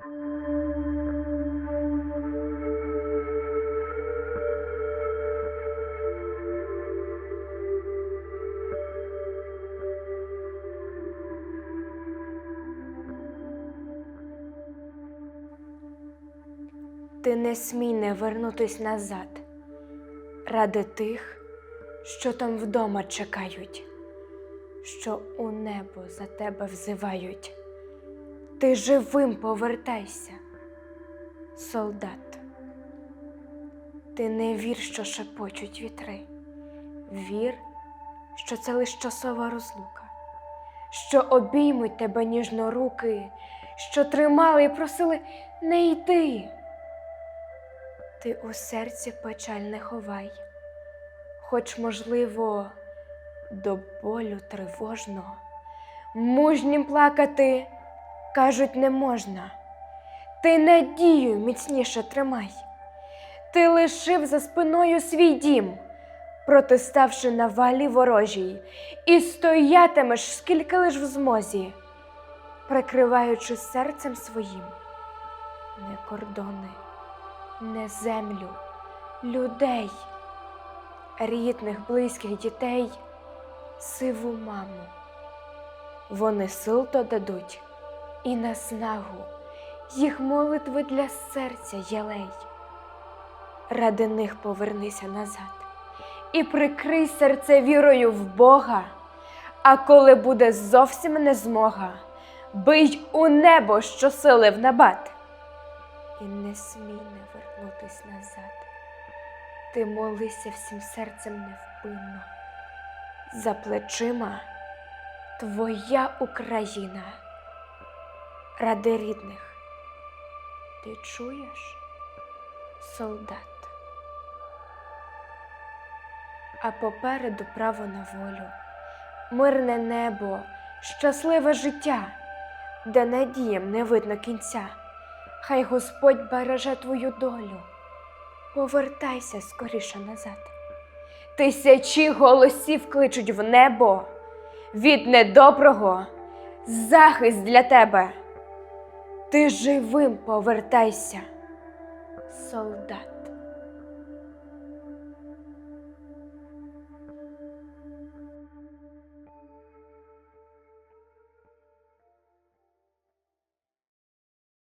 Ти не смій не вернутись назад ради тих, що там вдома чекають, що у небо за тебе взивають. Ти живим повертайся, солдат. Ти не вір, що шепочуть вітри. Вір, що це лиш часова розлука, що обіймуть тебе ніжно руки, що тримали і просили не йди. Ти у серці печаль не ховай, хоч, можливо, до болю тривожно, мужнім плакати, кажуть, не можна. Ти надію міцніше тримай. Ти лишив за спиною свій дім, протиставши на валі ворожій, і стоятимеш, скільки лиш в змозі, прикриваючи серцем своїм не кордони не землю, людей, рідних, близьких дітей, сиву маму. Вони сил то дадуть і наснагу, їх молитви для серця єлей. Ради них повернися назад і прикрий серце вірою в Бога. А коли буде зовсім не змога, бий у небо щосили в набат і не смій не вернутись назад. Ти молися всім серцем невпинно. За плечима твоя Україна, ради рідних. Ти чуєш, солдат? А попереду право на волю, мирне небо, щасливе життя, де надіям не видно кінця. Хай Господь береже твою долю. Повертайся скоріше назад. Тисячі голосів кличуть в небо. Від недоброго захист для тебе. Ти живим повертайся, солдат.